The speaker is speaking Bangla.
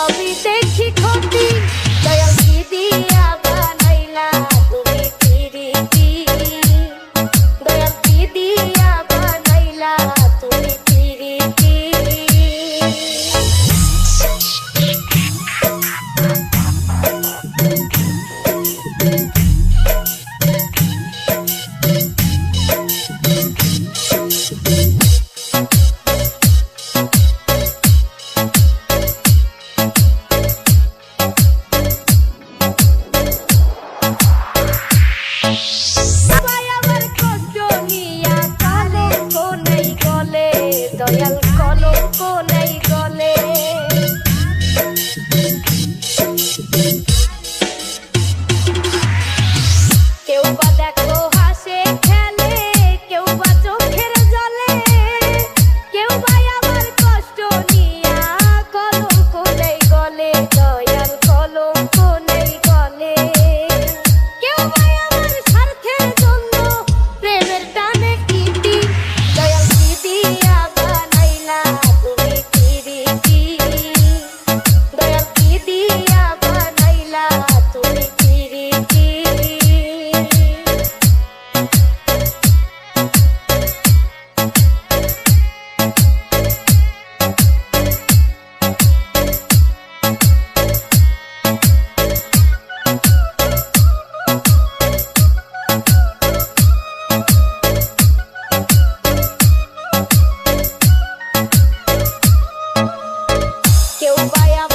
আমি দেখি ক্ষতি দয়াল দিয়া বানাইলা তুমি প্রীতি দয়াল দিয়া বানাইলা তুমি প্রীতি fire